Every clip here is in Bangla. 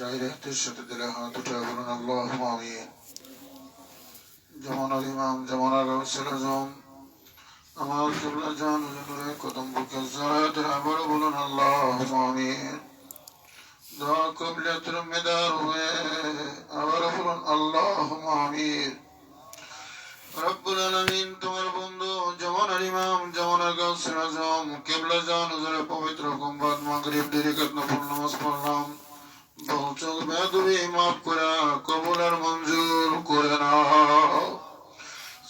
জাহির হাতের সাথে দিলে হাত উঠে বলুন আল্লাহ আমিন। যেমন আল ইমাম, যেমন আগাউসেল আজম, আমার কিবলা জান হুজুরের কদম বুকে জড়াতের আবারও বলুন আল্লাহ আমিন। দোয়া কবলিয়াতের মেদার আবারও বলুন আল্লাহ আমিন। রব্বুল আলামিন, তোমার বন্ধু, যেমন আর ইমাম, যেমন আর আজম জান পবিত্র গম্বাদ মাগরিব দেরি কতনফল নামাজ পড়লাম। বহুচক বেদবি মাফ করে কবুল মঞ্জুর করে নাও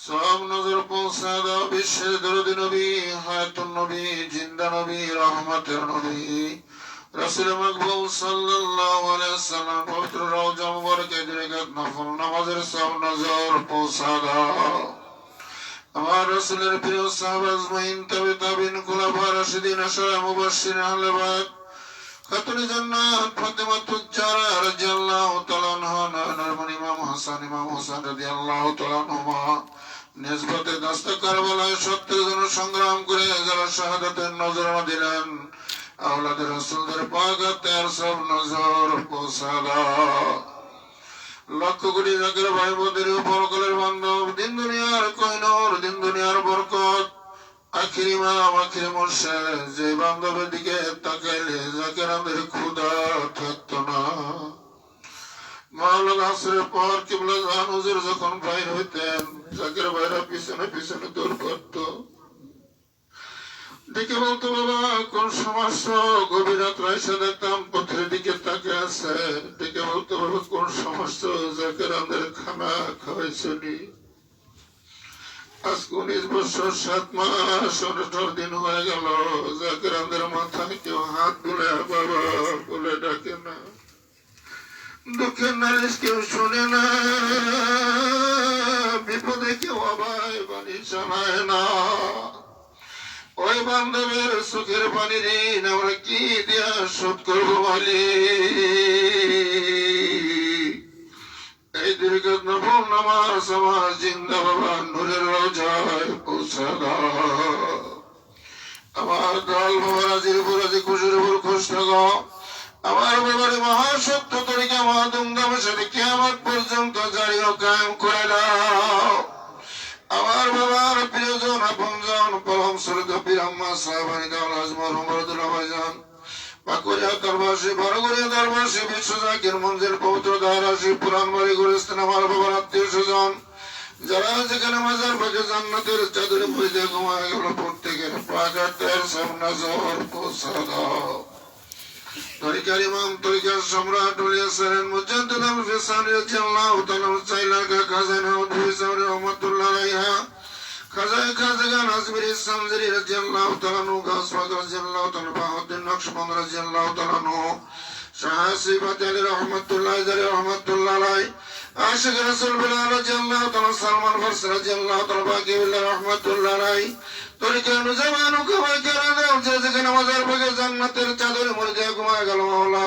সব নজর পৌঁছা বিশ্বের দরদি নবী হায়াতুন নবী জিন্দা নবী রহমতের নবী রসুল মকবুল সাল্লাল্লাহু আলাইহি সাল্লাম পবিত্র রওজা মুবারকে দিরেগাত নফল নামাজের সব নজর পৌঁছা আমার রসুলের প্রিয় সাহাবা আজমাইন তবে তাবিন খুলাফা রাশিদিন আশরা মুবাশশিরিন আহলে বাইত খাতুনে জান্নাত ফাতেমা তুজ্জারা রাদিয়াল্লাহু তাআলা আনহা ইমাম হাসান, ইমাম রাদিয়াল্লাহু তাআলা আনহুমা নিসবতে কারবালায় সত্যের জন্য সংগ্রাম করে যারা শাহাদাতের দিলেন আওলাদের রাসূলদের পাগাতের সব নজর পৌঁছা দাও লক্ষ কোটি জাকের ভাই পরকালের বান্ধব, দিন দুনিয়ার কইনর দিন দুনিয়ার বরকত। আখিরি মাম আখিরি মোর্শেদ যে বান্ধবের দিকে তাকাইলে জাকের আমাদের ক্ষুদা থাকতো না। মাওলানা আসরের পর কিবলা জাহান হুজুর যখন বাইর হইতেন জাকের বাইরা পিছনে পিছনে দৌড় করত। দেখে বলতো, বাবা, কোন সমস্যা? গভীর রাত্রে এসে দেখতাম পথের দিকে তাকে আছে। দেখে বলতো, বাবা, কোন সমস্যা? জাকের আমাদের খানা খাওয়াইছনি। আজকে উনিশ বছর সাত মাস অনেকটার দিন হয়ে গেল। জাকের আমাদের মাথায় কেউ হাত তুলে, বাবা, বলে ডাকে না। দুঃখের নালিশ কেউ শোনে না। বিপদে কেউ আবাই বাণী শোনায় না। ওই বান্ধবের সুখের পানি ঋণ আমরা কি দিয়া শোধ করব মালি এই দীর্ঘ নফল আমার জিন্দা বাবা নূরের রোজায় আমার দল আজি খুশির উপর থাকো আমার বাবার মহাসত্য তরিকা মহাদুমদামের সাথে কেমন পর্যন্ত জারি ও কায়েম করে দাও আমার বাবার প্রিয়জন আপনজন পরম শ্রদ্ধ বীরাম্মা সাহেবানি দাওয়াল আজমর উমরদুল্লাহ ভাইজান পাকুরিয়া দরবাসী বড়গুড়িয়া পবিত্র আমার বাবার আত্মীয় যারা যেখানে মাজার জান্নাতের চাদরে গেল প্রত্যেকের সামনে পৌঁছা তরিকার ইমাম, তরিকার সম্রাট উলিয়া সারেন মুজাদ্দিদ আল ফিসানি চাইলা সালমান ফারস রাদিয়াল্লাহু তাআলা বাকি রহমাতুল্লাহ আলাই তরিকা নুজামান কবাই কেরা দাও যে যেখানে জান্নাতের চাদরে মরে যায় ঘুমায় গেল মাওলা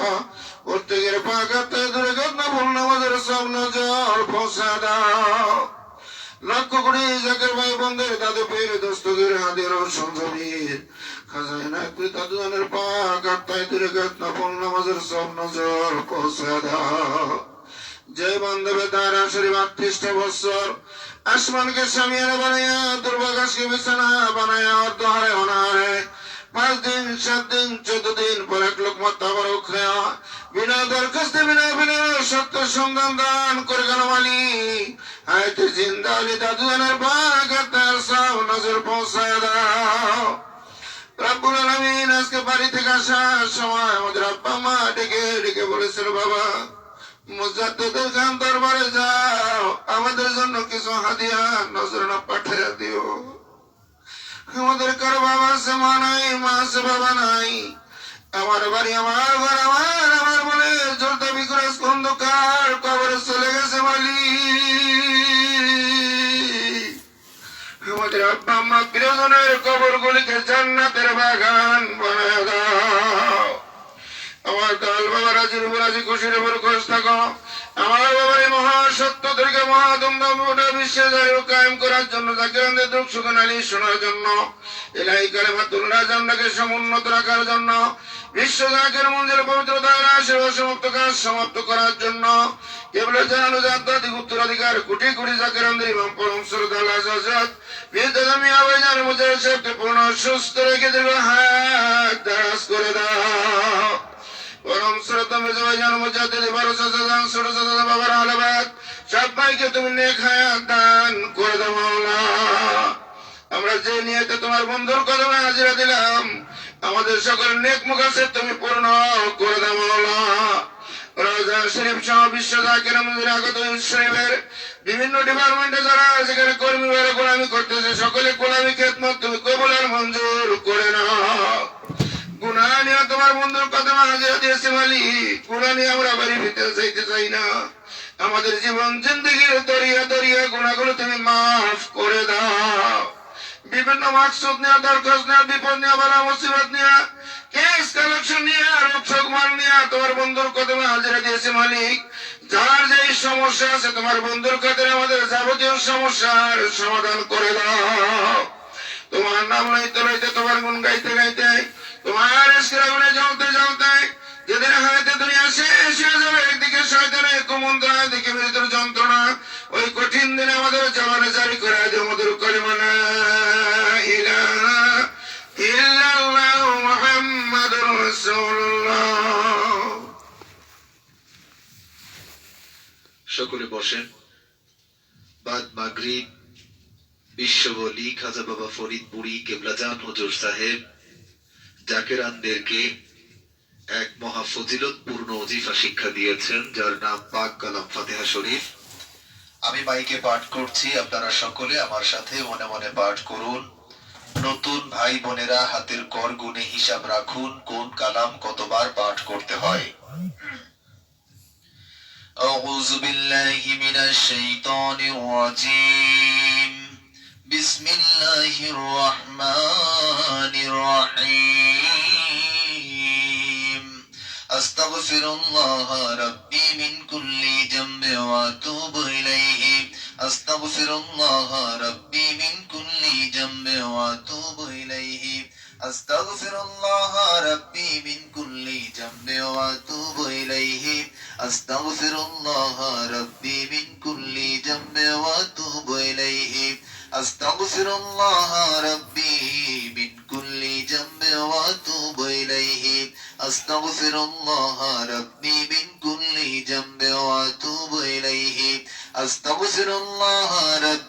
প্রত্যেকের পাকাতে দূরে গদনা ভুল নামাজের নজর পৌঁছা দাও লক্ষ কোটি জাকের ভাই বন্ধের দাদু পীর দস্তগীর দূরে গদনা ভুল নামাজের সব নজর দাও। যে বান্ধবে তার বছর, আসমানকে সামিয়ানা বানাইয়া দুর্বাকাশকে বিছানা বানাইয়া অর্ধহারে অনাহারে। পাঁচ দিন, সাত দিন, চোদ্দ দিন, পর এক লোক মাত্রা খায়া বিনা দরখাস্তে, বিনা বিনা সত্য সন্ধান দান করে গেল মালি আয়তে জিন্দা আলী দাদুয়ানের বাগ আর তার নজর পৌঁছায় দাও। রব্বুল আলামিন আজকে বাড়ি থেকে আসার সময় আমাদের আব্বা মা ডেকে ডেকে বলেছিল, বাবা, মুজাদ্দিদের খান দরবারে যাও। আমাদের জন্য কিছু হাদিয়া নজরানা পাঠিয়ে দিও। আমাদের কারও বাবা আছে, মা নাই, মা আছে, বাবা নাই। আমার বাড়ি, আমার ঘর, আমার আমার বলে জলটা বিক্রস অন্ধকার কবরে চলে গেছে মালি আমাদের আব্বা, আম্মা প্রিয়জনের কবর গুলিকে জান্নাতের বাগান বানায় দাও। আমার কাল বাবা রাজির উপর আজি খুশির উপর খোঁজ থাকো। আমার বাবার মহাসত্য বিশ্বে জারি কায়েম করার জন্য শোনার জন্য রাখার জন্য বিশ্বজাকের মন্দির পবিত্রতার আশীর্বাদ সমাপ্ত কাজ সমাপ্ত করার জন্য, কেবল জানানো জাতাধিক উত্তরাধিকার, কোটি কোটি জাকের আন্দির এবং পরম আবেদন মুজে সেপ্তে পূর্ণ সুস্থ রেখে দীর্ঘ হাত করে দাও। সবাইকে তুমি দান করে দাও আমরা যে নিয়েতে তোমার বন্ধুর কদমে হাজিরা দিলাম, আমাদের সকল নেক মুখাসে তুমি পূর্ণ করে দাও মাওলা। রাজা শরীফ সহ বিশ্ব জাকির আগত শরীফের বিভিন্ন ডিপার্টমেন্টে যারা সেখানে কর্মী গোলামি করতেছে, সকলে গোলামি খেদমত, তুমি কবুল আর মঞ্জুর করে নাও। গুণা নিয়ে তোমার বন্ধুর কদমে হাজিরা দিয়েছে মালিক গুণা নিয়ে আমরা বাড়ি ফিরতে চাইতে চাই না। আমাদের জীবন জিন্দগির দরিয়া দরিয়া গুণাগুলো তুমি মাফ করে দাও। বিভিন্ন মাকসুদ নেওয়া দরখাস্ত নেওয়া বিপদ নেওয়া বালা মুসিবত নেওয়া কেস কালেকশন নিয়ে মাল নিয়ে তোমার বন্ধুর কদমে হাজিরা দিয়েছে মালিক যার যে সমস্যা আছে তোমার বন্ধুর কাছে আমাদের যাবতীয় সমস্যার সমাধান করে দাও। তোমার নাম লইতে লইতে তোমার গুণ গাইতে গাইতে তোমার ইসরাগুনে জ্বলতে জ্বলতে যেদিন হাতে দুনিয়া শেষ হয়ে যাবে, একদিকে শয়তানের কুমন্ত্রণা একদিকে মৃত্যুর যন্ত্রণা। ওই কঠিন দিনে আমাদের জবানে জারি করে আজ আমাদের কলিমা লা ইলাহা ইল্লাল্লাহ মুহাম্মাদুর রাসূলুল্লাহ। সকলে বসেন। বাদ মাগরিব, বিশ্ববলি, খাজা বাবা ফরিদপুরি কেবলাজান, হুজুর সাহেব জাকেরানদেরকে এক মহা ফজিলতপূর্ণ অজিফা শিক্ষা দিয়েছেন যার নাম পাক কালাম ফাতেহা শরীফ আমি মাইকে পাঠ করছি আপনারা সকলে আমার সাথে মনে মনে পাঠ করুন নতুন ভাই বোনেরা হাতের কর গুণে হিসাব রাখুন কোন কালাম কতবার পাঠ করতে হয় أعوذ بالله من الشيطان الرجيم بسم الله الرحمن الرحيم. أستغفر الله ربي من كل ذنب وأتوب إليه. أستغفر الله ربي من كل ذنب وأتوب إليه. أستغفر الله ربي من كل ذنب وأتوب إليه. أستغفر الله ربي من كل ذنب وأتوب إليه. أستغفر الله ربي من كل ذنب وأتوب إليه أستغفر الله ربي من كل ذنب وأتوب إليه أستغفر الله ربي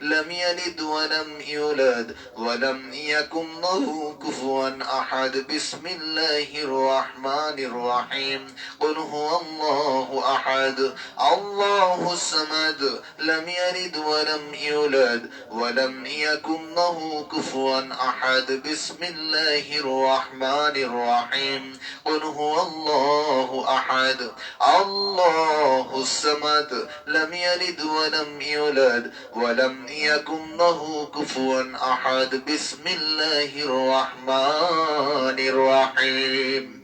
لم يلد ولم يولد ولم يكن له كفوا أحد. بسم الله الرحمن الرحيم. قل هو الله أحد. الله الصمد لم يلد ولم يولد ولم يكن له كفوا أحد. بسم الله الرحمن الرحيم. قل هو الله أحد. الله الصمد لم يلد ولم يولد ولم يكن له كفوا أحد. بسم الله الرحمن الرحيم.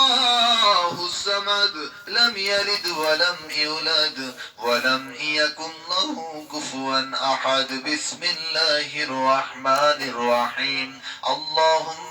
الصمد لم يلد ولم يولد ولم يكن له كفوا أحد. بسم الله الرحمن الرحيم. اللهم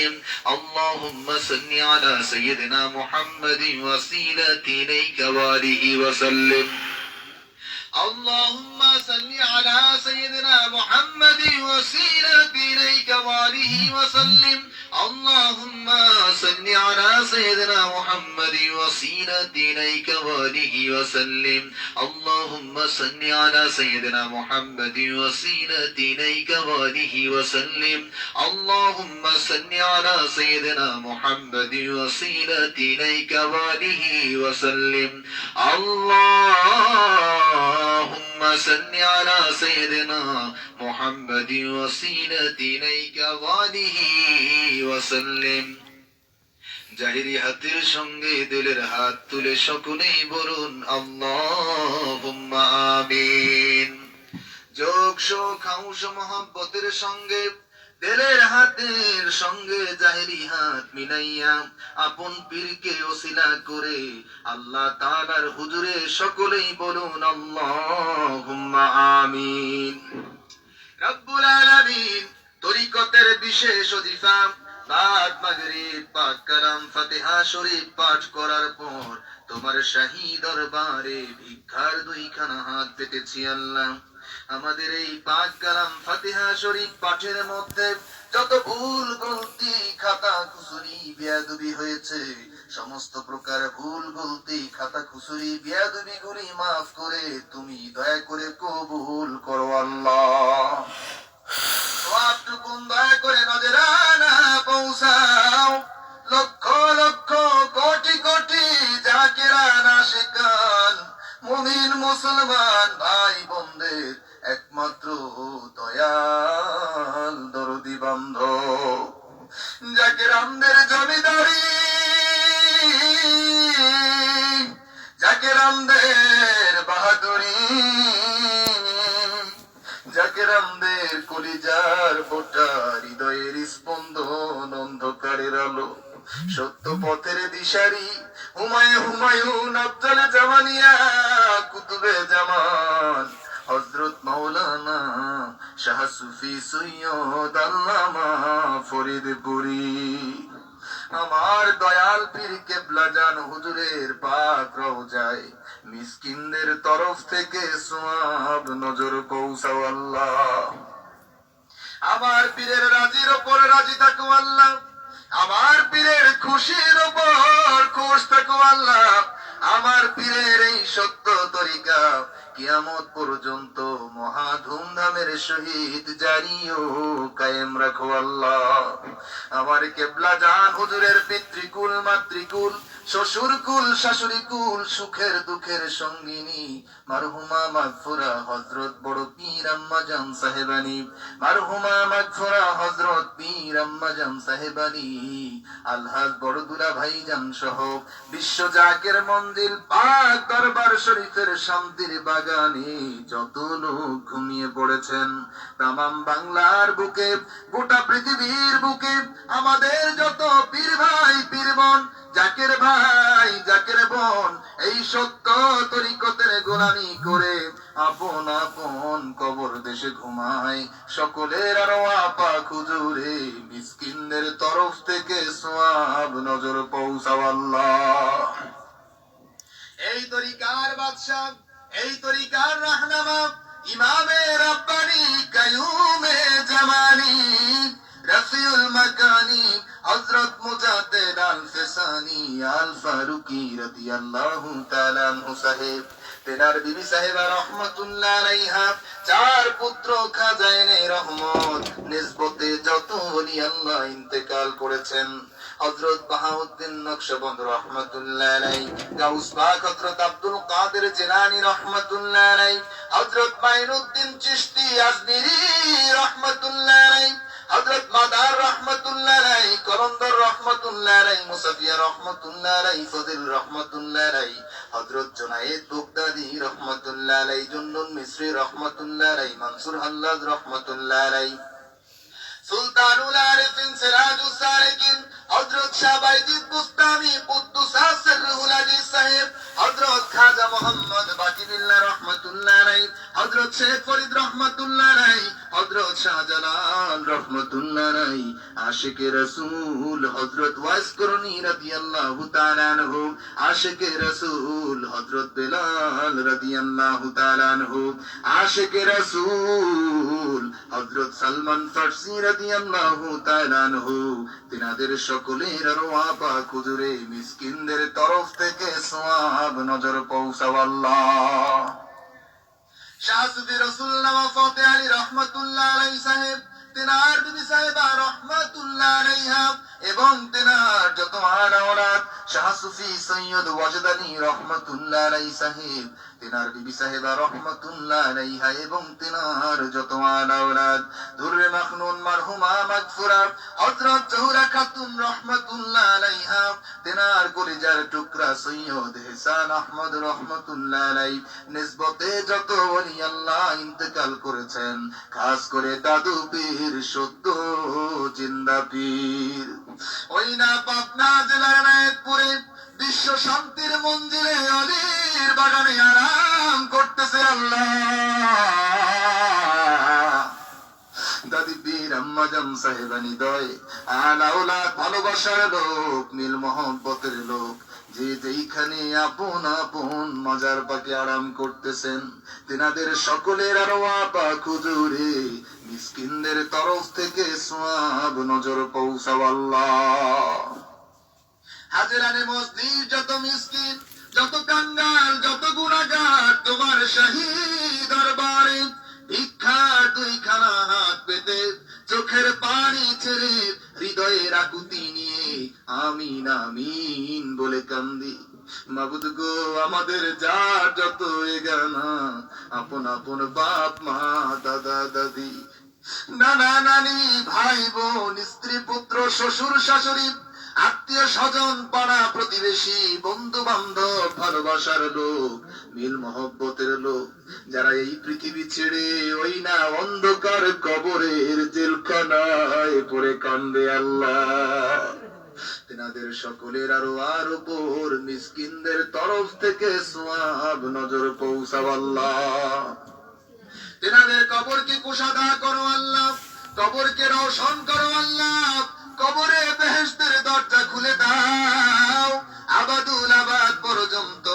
اللهم صل على سيدنا محمد وسيلة إليك وآله وسلم. اللهم صل على سيدنا محمد وسيلة إليك وآله وسلم. اللهم صل على سيدنا محمد وسيلة إليك وآله وسلم. اللهم صل على سيدنا محمد وسيلة إليك وآله وسلم. اللهم صل على سيدنا محمد وسيلة إليك وآله وسلم. اللهم صل على سيدنا محمد وسيلة إليك وآله وسلم জাহিরি হাতের সঙ্গে দিলের হাত তুলে সকলেই বলুন আল্লাহুম্মা আমিন যোগ শোক হাউস মহাব্বতের সঙ্গে দিলের হাতের সঙ্গে জাহেরি হাত মিলাইয়া আপন পীরকে ওসিলা করে আল্লাহ তাআলার হুজুরে সকলেই বলুন, আল্লাহুম্মা আমিন। রব্বুল আলামিন তরিকতের বিশেষ অজিফা বাদ মাগরিব, পাক কালাম ফাতিহা শরীফ পাঠ করার পর তোমার শাহী দরবারে ভিক্ষার দুইখানা হাত পেতেছি আল্লাহ। আমাদের এই পাক কালাম ফাতিহা শরীফ পাঠের মধ্যে যত ভুল গলতি খাতা খুসুরি বিয়াদবি হয়েছে, সমস্ত প্রকার ভুল গলতি খাতা খুসুরি বিয়াদবি গুলি মাফ করে তুমি দয়া করে কবুল করো আল্লাহ। দয়া করে নজরানা পৌঁছাও। লক্ষ লক্ষ কোটি কোটি জাকেরা নাশিকান মুমিন মুসলমান ভাই বোনদের একমাত্র দয়াল দরদি বান্ধ যাকে জাকেরামদের জমিদারি জাকেরামদের বাহাদুরি জাকের রামদের কলিজার বোটা হৃদয়ের স্পন্দন অন্ধকারের আলো, সত্য পথের দিশারি হুমায়ু হুমায়ুন আব্দুল জামানিয়া, কুতুবে জামান হজরত মাওলানা শাহ সুফি সৈয়দ আল্লামা ফরিদপুরি আমার দয়াল পীর কেবলা জান হুজুরের পাক রওজায়, মিসকিনদের তরফ থেকে সোয়াব নজর পৌঁছাও আল্লাহ। আমার পীরের রাজির ওপর রাজি থাকো আল্লাহ। আমার পীরের খুশির ওপর খুশ থাকো আল্লাহ। আমার পীরের এই সত্য তরিকা কিয়ামত পর্যন্ত মহা ধুমধামের সহিত জারিও কায়েম রাখো আল্লাহ। আমার কেবলা জান হুজুরের পিতৃকুল, মাতৃকুল শ্বশুর কুল, শাশুড়ি কুল, সুখের দুঃখের সঙ্গিনী। মারহুমা মাগফুরা হজরত বড় পীর আম্মাজান সাহেবানি মারহুমা মাগফুরা হজরত পীর আম্মাজান সাহেবানি আলহাজ বড় দুলা ভাইজান সহ বিশ্ব জাকের মন্দির, পাক দরবার শরীফের শান্তির বাগানে যত লোক ঘুমিয়ে পড়েছেন, তামাম বাংলার বুকে, গোটা পৃথিবীর বুকে, আমাদের যত পীর ভাই, পীর বোন জাকের ভাই, জাকের বোন, এই সত্য তরিকতের গোলামি করে আপন আপন কবর দেশে ঘুমায়। সকলের আরও আপা খুজুরে, মিসকিনদের তরফ থেকে সোয়াব নজর পৌঁছাও আল্লাহ। এই তরিকার বাদশাহ, এই তরিকার রাহনামা, ইমামে রাব্বানি কায়ুমে জামানি, রফিউল মাকানি হযরত মুজাদ্দিদ আল আল ফারুকি রাদিয়াল্লাহু তাআলা আনহু সাহেব, তেনার বিবি সাহেবা রহমতুল্লাহ আলাইহা, চার পুত্র খাজাইনে রহমত, নিসবতে যত ওলি আল্লাহ ইন্তেকাল করেছেন। হযরত বাহাউদ্দিন নকশবন্দ রহমতুল্লাহ আলাই গাউস পাক হযরত আব্দুল কাদের জিলানী রহমতুল্লাহ আলাই হযরত মাইনুদ্দিন চিশতি আজমিরি রহমতুল্লাহ আলাই হযরত মাদার রহমতুল্লাহ আলাই কলন্দর রহমতুল্লাহ আলাই মুসাফিয়া রহমতুল্লাহ আলাই ফজিল রহমতুল্লাহ আলাই হযরত জুনায়েদ বুগদাদি রহমতুল্লাহ আলাই জুন্নুন মিসরি রহমতুল্লাহ আলাই মানসুর হাল্লাদ রহমতুল্লাহ আলাই সুলতানুল আরিফিন, সিরাজুস সালিকিন, হযরত শাহ বাইজিদ বুস্তামি, কুদ্দুস সিররুল আজিজ সাহেব, হযরত খাজা মোহাম্মদ বাকিবিল্লাহ রহমাতুল্লাহ আলাইহি, হযরত শেখ ফরিদ রাহমাতুল্লাহ আলাইহি হযরত শাহজালাল রাহমাতুল্লাহ আলাইহি, আশিকে রাসূল হযরত ওয়াইস আশিকে রাসূল হযরত বেলাল রাদিয়াল্লাহু তাআলা আনহু, আশিকে রাসূল হযরত সালমান ফারসি রাদিয়াল্লাহু তাআলা আনহু, তিনাদের সকলের আরও আপা কুজুরে মিসকিনদের তরফ থেকে সোয়াব নজর পৌঁছাও আল্লাহ শাহ সুফি রসুল্লাহ ফতে আলী রহমতুল্লাহ আলাই সাহেব, তেনার বিবি সাহেবা রহমতুল্লাহ আলাইহা এবং তেনার যত শাহ সুফি সৈয়দ ওয়াজদানি রহমতুল্লাহ সাহেব, তেনার বিবি রহমতুল্লাহ আলাইহা এবং তেনার যত আনাওলাদ দুর্রে মাখনুন, মারহুমা মাগফুরা, হযরত জহুরা খাতুন রহমতুল্লাহ আলাইহা, তেনার টুকরা সৈয়দ হেসান আহমদ রহমতুল্লাহ আলাই নিসবতে যত ওলি আল্লাহ ইন্তেকাল করেছেন, খাস করে দাদু পীর সত্য জিন্দা পীর। ওই না পাবনা জেলার নায়কপুরে বিশ্ব শান্তির মন্দিরে অলির বাগানে আরাম করতেছে আল্লাহ। দাদি আলাউলা ভালোবাসার লোক নীল মহব্বতের লোক। যে যেইখানে আপন আপন মজার পাকে আরাম করতেছেন, তেনাদের সকলের আরও আপা খুজুরে, মিসকিনদের তরফ থেকে সোয়াব নজর পৌঁছাও আল্লাহ। হাজরানে মসজিদ যত মিসকিন, যত কাঙ্গাল, যত গুণাগার তোমার শাহী দরবারে ভিক্ষার হাত পেতে চোখের পানি ছেড়ে হৃদয়ের আকুতি নিয়ে। আমিন আমিন বলে কান্দি। মাবুদ গো, আমাদের যার যত এগানা, আপন আপন বাপ, মা, দাদা, দাদি। নানা, নানি, ভাই, বোন, স্ত্রী, পুত্র, শ্বশুর, শাশুড়ি আত্মীয় স্বজন, পাড়া প্রতিবেশী বন্ধু বান্ধব ভালোবাসার লোক, মিল মহব্বতের লোক, যারা এই পৃথিবী ছেড়ে ওই না অন্ধকার কবরের জেলখানায় পড়ে কান্দে আল্লাহ। তেনাদের সকলের আরও আর উপর মিসকিনদের তরফ থেকে সোয়াব নজর পৌঁছাব আল্লাহ। তেনাদের কবরকে কুশাদা করো আল্লাহ, কবরকে রোশন করো আল্লাহ কবরে বেহেস্তের দরজা খুলে দাও। আবাদুল আবাদ পর্যন্ত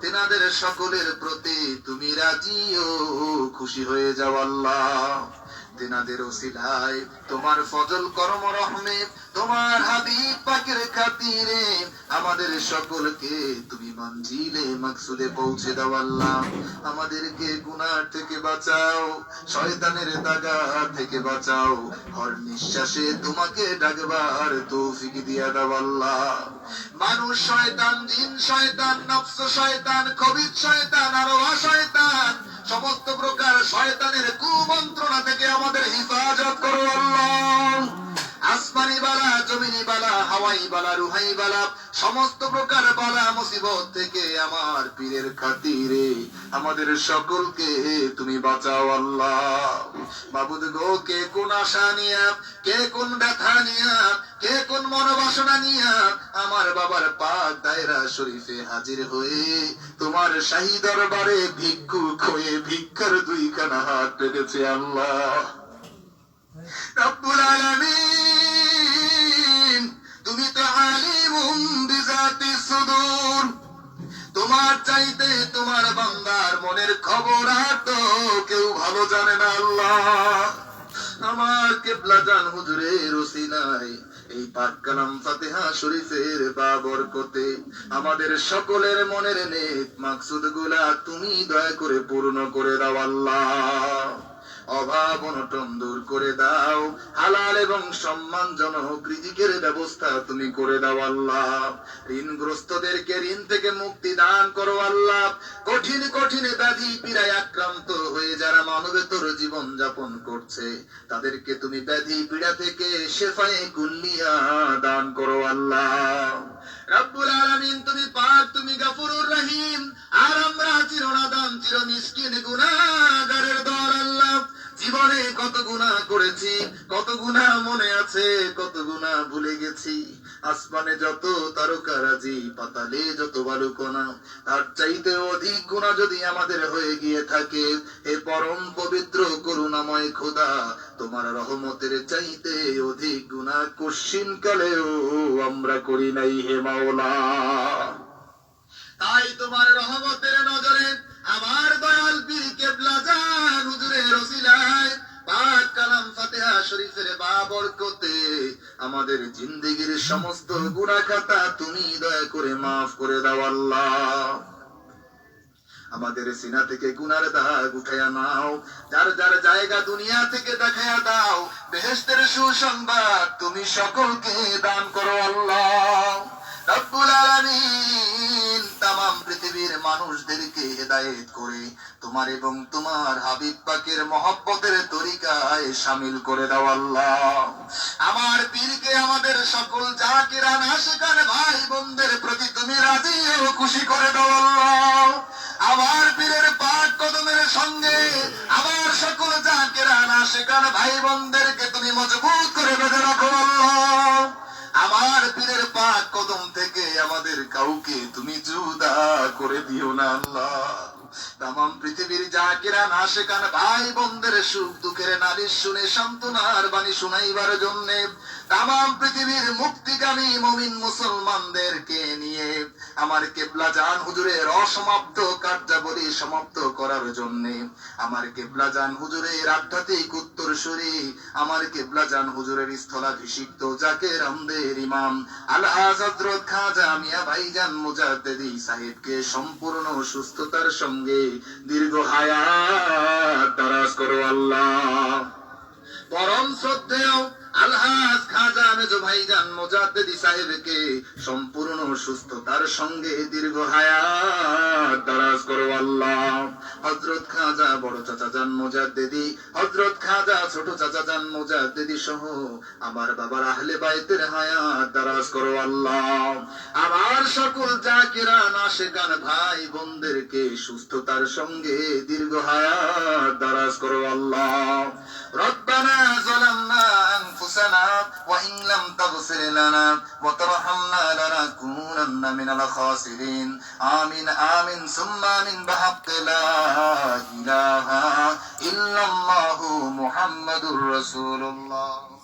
তেনাদের সকলের প্রতি তুমি রাজিও, খুশি হয়ে যাও আল্লাহ। তেনাদের ওসিলায়। তোমার ফজল করম রহমে, তোমার হাবিব পাকের খাতিরে আমাদের সকলকে তুমি মঞ্জিলে, মাকসুদে পৌঁছে দাও আল্লাহ। আমাদেরকে গুনার থেকে বাঁচাও, শয়তানের দাগা থেকে বাঁচাও। হর নিঃশ্বাসে তোমাকে ডাকবার তৌফিক দিয়া দাও আল্লাহ। মানুষ শয়তান, জিন শয়তান, নফস শয়তান কবির শয়তান আর শয়তান সমস্ত প্রকার শয়তানের কুমন্ত্রণা থেকে আমাদের হিফাজত করো আল্লাহ। আসমানি বালা, জমিনি বালা, হাওয়াই বালা, রুহাই বালা, সমস্ত প্রকার বালা মুসিবত থেকে আমার পীরের খাতিরে। আমাদের সকলকে তুমি বাঁচাও আল্লাহ। বাবুদ গো, কে কোন আশা নিয়া, কে কোন ব্যথা নিয়া, কে কোন মনোবাসনা নিয়া আমার বাবার পাক দায়রা শরীফে হাজির হয়ে তোমার শাহী দরবারে ভিক্ষুক হয়ে ভিক্ষার দুইখানা হাত রেখেছে আল্লাহ। রব্বুল আলামিন। তুমি তো আলিমুম বিজাতি সুদূর। তোমার চাইতে তোমার বান্দার মনের খবর আর তো কেউ ভালো জানে না আল্লাহ। আমার কেবলা জান হুজুরের ওসিলায়, এই পাক কালাম ফাতিহা শরীফের বাবরকতে আমাদের সকলের মনের নেক মাকসুদগুলা তুমি দয়া করে পূর্ণ করে দাও আল্লাহ। অভাব অনটন দূর করে দাও। হালাল এবং সম্মানজনক রিজিকের ব্যবস্থা তুমি করে দাও আল্লাহ। ঋণগ্রস্তদেরকে ঋণ থেকে মুক্তি দান করো আল্লাহ। কঠিন কঠিন ব্যাধি পীড়ায় আক্রান্ত হয়ে যারা মানবেতর জীবন যাপন করছে, তাদেরকে তুমি ব্যাধি পীড়া থেকে শেফায়ে কুল্লিয়া দান করো আল্লাহ। রব্বুল আলামিন, তুমি পাক, তুমি গাফুরুর রহিম। আর আমরা চিরনাদান চির মিসকিন গুনাহগারের দর আল্লাহ। জীবনে কত গুনাহ করেছি, কত গুনাহ মনে আছে, কত গুনাহ ভুলে গেছি। আসমানে যত তারকারাজি, পাতালে যত বালুকণা, তার চাইতে অধিক গুনাহ যদি আমাদের হয়ে গিয়ে থাকে, হে পরম পবিত্র করুণাময় খোদা, তোমার রহমতের চাইতে অধিক গুনাহ কশিন কালেও আমরা করি নাই হে মাওলা। তাই তোমার রহমতের নজরে আমার দয়াল পীর কেবলা জান হুজুরের বাবরকতে আমাদের জিন্দিগির সমস্ত গুণা খাতা তুমি দয়া করে মাফ করে দাও আল্লাহ। আমাদের সিনা থেকে গুনার দাগ উঠাইয়া নাও, যার যার জায়গা দুনিয়া থেকে দেখাইয়া দাও বেহেস্তের সুসংবাদ তুমি সকলকে দান করো আল্লাহ। তামাম পৃথিবীর মানুষদেরকে হেদায়েত করে তোমার এবং তোমার হাবিব পাকের মহব্বতের তরিকায় শামিল করে দাও আল্লাহ। আমার পীরকে, আমাদের সকল জাকিরা নাশিকার ভাই বোনদের প্রতি তুমি রাজি ও খুশি করে দাও আল্লাহ। আমার পীরের পাক কদমের সঙ্গে আমার সকল জাকেরা না সেখান ভাই বোনদেরকে তুমি মজবুত করে বেঁধে রাখো আল্লাহ। আমার পীরের পাক কদম থেকে আমাদের কাউকে তুমি জুদা করে দিও না আল্লাহ। তামাম পৃথিবীর জাকিরা না সেখান ভাই বন্ধের সুখ দুঃখের নালিশ শুনে সান্ত্বনার বাণী শুনাইবার জন্য তামাম পৃথিবীর মুক্তিগামী মমিন মুসলমানদেরকে নিয়ে আমার কেবলা জান হুজুরের অসমাপ্ত কার্যাবলী সমাপ্ত করার জন্য আমার কেবলা জান হুজুরের আধ্যাত্মিক উত্তরসূরি, আমার কেবলা জান হুজুরের স্থলাভিষিক্ত যাকে রামদের ইমাম আল্লাহ হযরত খাজা মিয়া ভাইজান মুজাদ্দিদি সাহেবকে সম্পূর্ণ সুস্থতার সঙ্গে দীর্ঘ হায়াত দারাজ করো আল্লাহ। পরম শ্রদ্ধেয় ভাইজান সাহেবকে সম্পূর্ণ সুস্থতার সঙ্গে দীর্ঘ হায়াত দারাজ করো আল্লাহ। হযরত খাজা, বড় চাচা জান হযরত খাজা, ছোট চাচা জান সহ আমার বাবার আহলে বাইতের হায়াত দারাজ করো আল্লাহ। আমার সকল জাকিরান, আশেকান ভাই বোনদেরকে সুস্থতার সঙ্গে দীর্ঘ হায়াত দারাজ করো আল্লাহ। রব্বানা আনফুসানা ওয়া ইন লাম تغفر لنا وترحمنا لنكونن من الخاسرين آمين آمين ثم آمين بحق لا إله إلا الله محمد رسول الله